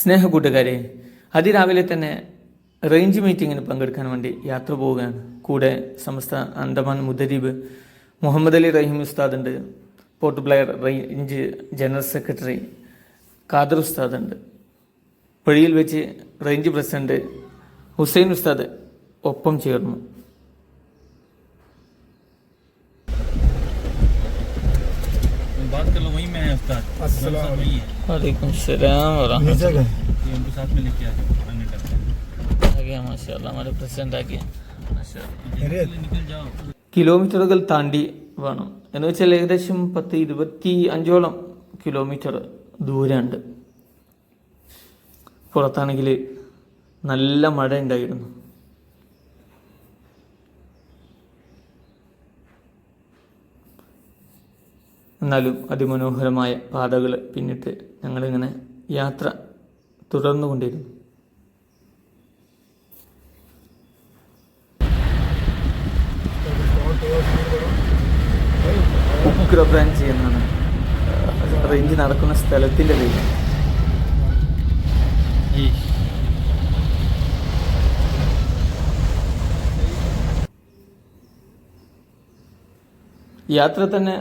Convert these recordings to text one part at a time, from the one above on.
സ്നേഹ കൂട്ടുകാരെ അതിരാവിലെ തന്നെ റേഞ്ച് മീറ്റിങ്ങിന് പങ്കെടുക്കാൻ വേണ്ടി യാത്ര പോവുകയാണ്. കൂടെ സമസ്ത അന്തമാൻ മുദരീബ് മുഹമ്മദ് അലി റഹീം ഉസ്താദ് ഉണ്ട് Port Blair range general secretary Khader ഉസ്താദ് ഉണ്ട് വഴിയിൽ വെച്ച് റേഞ്ച് പ്രസിഡന്റ് ഹുസൈൻ ഉസ്താദ് ഒപ്പം ചേർന്നു. वालेकुम सलाम व ये जगह ये उनको साथ में लेके आ जाओ अन्य करते हैं आ गया माशाल्लाह हमारे प्रेसिडेंट आ गया माशाल्लाह खैरियत निकल जाओ കിലോമീറ്ററുകൾ താണ്ടി വേണം എന്ന് വെച്ചാൽ ഏകദേശം പത്ത് ഇരുപത്തി അഞ്ചോളം കിലോമീറ്റർ ദൂരമുണ്ട് പുറത്താണെങ്കിൽ നല്ല മഴ ഉണ്ടായിരുന്നു എന്നാലും അതിമനോഹരമായ പാതകൾ പിന്നിട്ട് ഞങ്ങളിങ്ങനെ യാത്ര തുടർന്നുകൊണ്ടിരുന്നു. ഉഗ്ര ബ്രാഞ്ച് എന്നാണ്. റേഞ്ച് നടക്കുന്ന സ്ഥലത്തിന്റെ പേര്. യാത്ര തന്നെ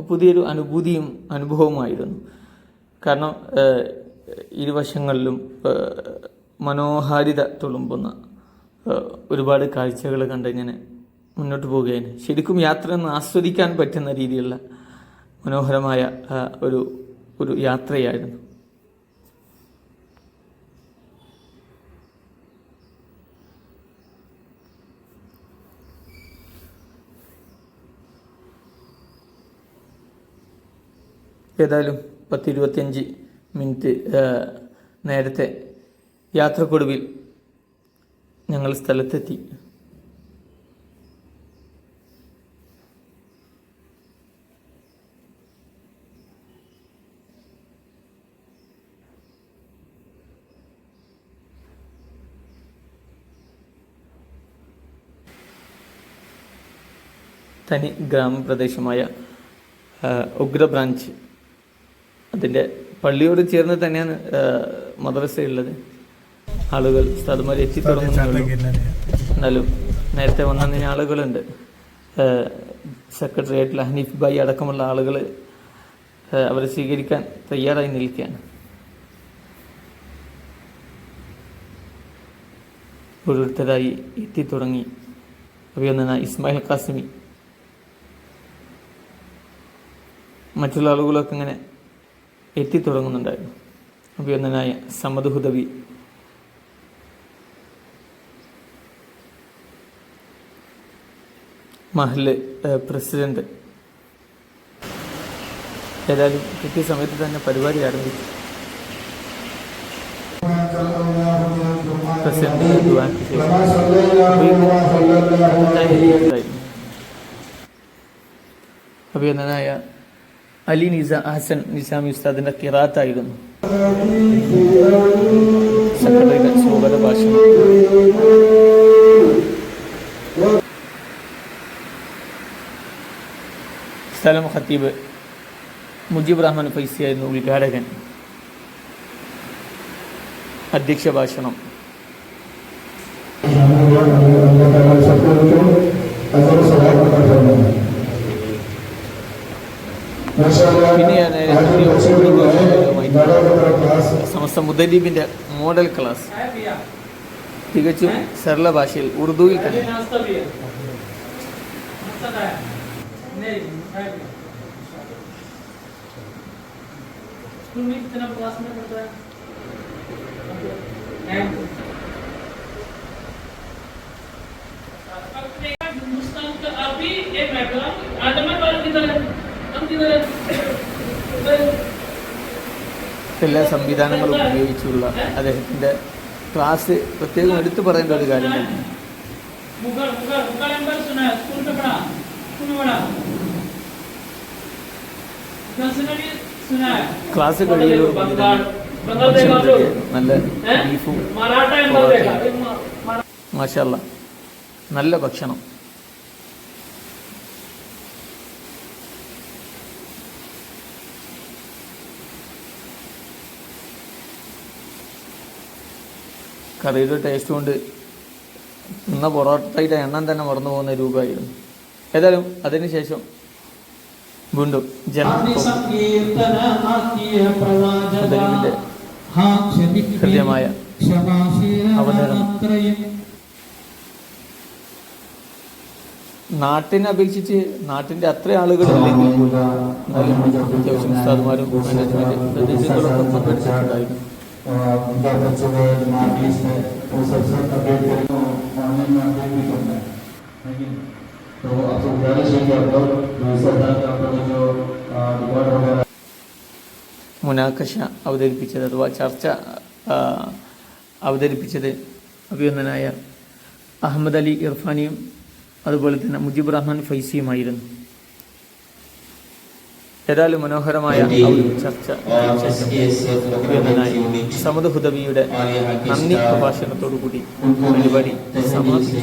പുതിയൊരു അനുഭൂതിയും അനുഭവമായിരുന്നു കാരണം ഇരുവശങ്ങളിലും മനോഹാരിത തുളുമ്പുന്ന ഒരുപാട് കാഴ്ചകൾ കണ്ടിങ്ങനെ മുന്നോട്ട് പോവുകയാണ്. ശരിക്കും യാത്ര ഒന്ന് ആസ്വദിക്കാൻ പറ്റുന്ന രീതിയിലുള്ള മനോഹരമായ ഒരു ഒരു യാത്രയായിരുന്നു. ഏതായാലും പത്തിരുപത്തിയഞ്ച് മിനിറ്റ് നേരത്തെ യാത്രക്കൊടുവിൽ ഞങ്ങൾ സ്ഥലത്തെത്തി. തനി ഗ്രാമപ്രദേശമായ ഉഗ്ര ബ്രാഞ്ച് അതിന്റെ പള്ളിയോട് ചേർന്ന് തന്നെയാണ് മദ്രസയുള്ളത്. ആളുകൾ സ്ഥലമാർ എത്തിത്തുടങ്ങുന്നുള്ളൂ എന്നാലും നേരത്തെ വന്ന ആളുകളുണ്ട്. ആ, സെക്രട്ടറി ആയിട്ടുള്ള ഹനീഫ് ഭായി അടക്കമുള്ള ആളുകൾ അവരെ സ്വീകരിക്കാൻ തയ്യാറായി നിൽക്കുകയാണ്. ഓരോരുത്തരായി എത്തിത്തുടങ്ങി അവയൊന്ന ഇസ്മായിൽ കാസിമി മറ്റുള്ള ആളുകളൊക്കെ ഇങ്ങനെ എത്തിത്തുടങ്ങുന്നുണ്ടായിരുന്നു അഭിനന്ദനായ സമദ് ഹുദവി മഹൽ പ്രസിഡന്റ്. ഏതായാലും കിട്ടിയ സമയത്ത് തന്നെ പരിപാടി ആരംഭിച്ചു. പ്രസിഡന്റ് ദുആക്ക് ശേഷം അഭിനന്ദനായ അലി നിസ ഹസൻ നിസാമി ഉസ്താദിന്റെ കിറാത്തായിരുന്നു. സ്ഥലം ഖത്തീബ് മുജീബ് റഹ്മാൻ ഫൈസിയായിരുന്നു ഉദ്ഘാടകൻ. അധ്യക്ഷ ഭാഷണം. സമസ്ത മുദരീബിന്റെ മോഡൽ ക്ലാസ് തികച്ചും സരള ഭാഷയിൽ ഉറുദുവിൽ തന്നെ स्कूल में कितना क्लास में पढ़ता है हिंदुस्तान का अभी एक बैकग्राउंड എല്ലാ സംവിധാനങ്ങളും ഉപയോഗിച്ചുള്ള അദ്ദേഹത്തിന്റെ ക്ലാസ് പ്രത്യേകം എടുത്തു പറയേണ്ട ഒരു കാര്യം തന്നെ. ക്ലാസ് കഴിയുമ്പോൾ നല്ല ബീഫും മാഷല്ല നല്ല ഭക്ഷണം. കറിയുടെ ടേസ്റ്റ് കൊണ്ട് നിന്ന പൊറോട്ടയുടെ എണ്ണം തന്നെ മറന്നു പോകുന്ന രൂപമായിരുന്നു ഏതായാലും അതിനുശേഷം വീണ്ടും ജനത്തിന്റെ ഹൃദ്യമായ അവതരണം നാട്ടിനെ അപേക്ഷിച്ച് നാട്ടിന്റെ അത്ര ആളുകൾ അല്ലെങ്കിൽ അത്യാവശ്യം ഉസ്താദുമാരും മാനേജ്മെന്റ് പ്രതിനിധികളൊക്കെ പങ്കെടുത്തിട്ടുണ്ടായിരുന്നു उनका बच्चों में मार्केट में वो सबसे अपडेट करें तो ऑनलाइन में अपडेट भी करना है है कि नहीं? तो आपको गुजारिश है कि आप लोग जो इस तरह का आपका जो रिकॉर्ड वगैरह മുനാക്കശ അവതരിപ്പിച്ചത് അഥവാ ചർച്ച ആ, അവതരിപ്പിച്ചത് അഭിനന്ദനായ അഹമ്മദ് അലി ഇർഫാനിയും അതുപോലെ തന്നെ മുജീബ് റഹ്മാൻ ഫൈസിയുമായിരുന്നു ഏതായാലും മനോഹരമായ ചർച്ച സമദ് ഹുദവിയുടെ നന്ദി പ്രഭാഷണത്തോടു കൂടി പരിപാടി സമാപിച്ചു.